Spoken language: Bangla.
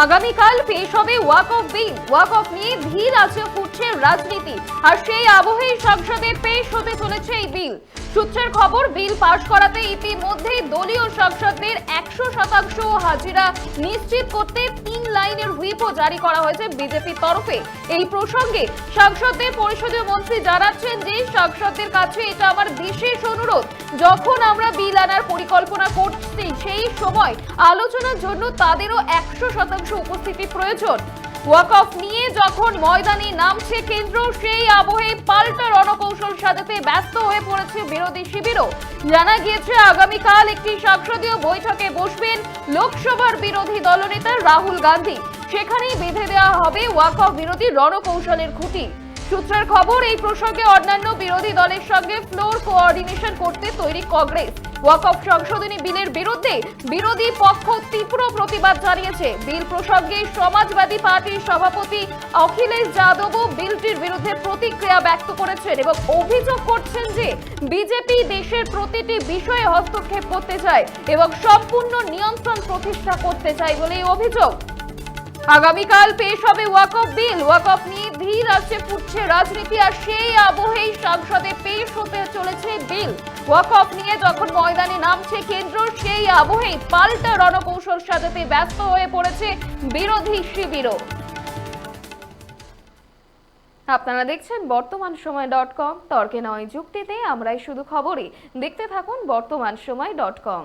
আগামীকাল পেশ হবে ওয়াক অফ বিল ওয়াক অফ নিয়ে ধীর আছে ফুটছে রাজনীতি। আর সেই আবহেই সংসদে পেশ হতে চলেছে এই বিল। সূত্রের খবর, বিল পাশ করাতে ইতিমধ্যেই দলীয় সংসদদের একশো শতাংশ হাজিরা নিশ্চিত করতে তিন লাইনের হুইপও জারি করা হয়েছে বিজেপির তরফে। এই প্রসঙ্গে সংসদে পরিষদীয় মন্ত্রী জানাচ্ছেন যে, সংসদদের কাছে এটা আমার বিশেষ অনুরোধ, যখন আমরা বিল আনার পরিকল্পনা করছি, সেই সময় আলোচনার জন্য তাদেরও একশো শতাংশ উপস্থিতি প্রয়োজন। ওয়াক নিয়ে যখন ময়দানে নামছে কেন্দ্র, সেই আবহে পাল্টা রণকৌশল সাজাতে ব্যস্ত হয়ে পড়েছে বিরোধী শিবিরও। জানা গিয়েছে, আগামীকাল একটি সংসদীয় বৈঠকে বসবেন লোকসভার বিরোধী দলনেতা রাহুল গান্ধী। সেখানেই বেঁধে দেওয়া হবে ওয়াক বিরোধী রণকৌশলের খুঁটি। সূত্রের খবর, এই প্রসঙ্গে অন্যান্য বিরোধী দলের সঙ্গে ফ্লোর কোঅর্ডিনেশন করতে তৈরি কংগ্রেস। ওয়াকফ সংশোধনী বিলের বিরুদ্ধে বিরোধী পক্ষ তীব্র প্রতিবাদ জানিয়েছে। বিল প্রসঙ্গে সমাজবাদী পার্টির সভাপতি অখিলেশ যাদবও বিলটির বিরুদ্ধে প্রতিক্রিয়া ব্যক্ত করেছেন এবং অভিযোগ করছেন যে বিজেপি দেশের প্রতিটি বিষয়ে হস্তক্ষেপ করতে চায় এবং সম্পূর্ণ নিয়ন্ত্রণ প্রতিষ্ঠা করতে চায় বলে অভিযোগ। আগামীকাল পেশ হবে ওয়াকফ বিল। ওয়াকফ নিয়ে ধীর আছে ফুটছে রাজনীতি আর সেই আবহেই সংসদে পেশ হতে চলেছে বিল। ওয়াকফ নিয়ে যখন ময়দানে নামছে কেন্দ্র, সেই আবহেই পাল্টা রণকৌশল সাজাতে ব্যস্ত হয়ে পড়েছে বিরোধী শিবিরও। আপনারা দেখছেন বর্তমান সময় ডট কম। তর্কে নয় যুক্তিতে, আমরাই শুধু খবরই। দেখতে থাকুন বর্তমান সময় ডট কম।